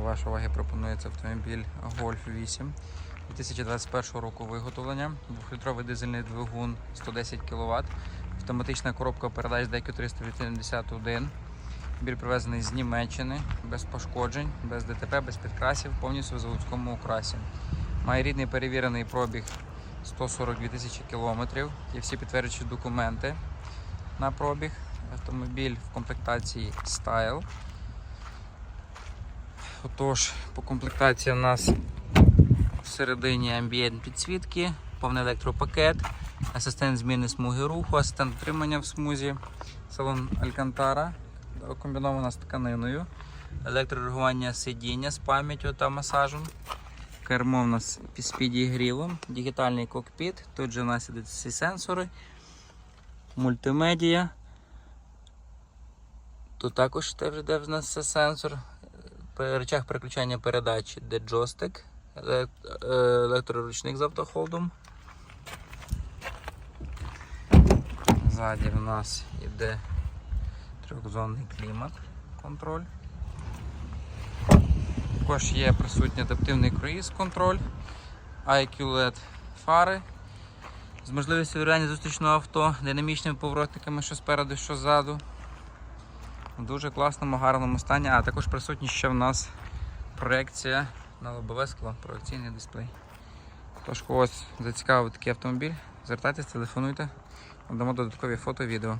вашої уваги пропонується автомобіль Golf 8 2021 року виготовлення, 2-літровий дизельний двигун 110 кВт, автоматична коробка передач DQ 381. Біль привезений з Німеччини, без пошкоджень, без ДТП, без підкрасів, повністю в заводському окрасі. Має рідний перевірений пробіг 142 тисячі кілометрів. Є всі підтверджуючі документи на пробіг. Автомобіль в комплектації Style. Отож, по комплектації у нас всередині амбієнт підсвітки, повний електропакет, асистент зміни смуги руху, асистент утримання в смузі, салон Алькантара, комбінована з тканиною, електрорегулювання сидіння з пам'яттю та масажем. Кермо у нас з підігрівом, дигітальний кокпіт, тут же у нас ідуть всі сенсори, мультимедія. Тут також теж йде в нас сенсор. Речах переключання передачі, де джойстик, е, електроручник з автохолдом. Ззаді в нас йде трьохзонний клімат контроль. Також є присутній адаптивний круїз контроль, IQ LED фари з можливістю вирання зустрічного авто, динамічними поворотниками, що спереду, що ззаду. В дуже класному, гарному стані, а також присутні ще в нас проекція на лобове скло, проекційний дисплей. Тож когось зацікавив такий автомобіль, звертайтесь, телефонуйте, надамо додаткові фото, відео.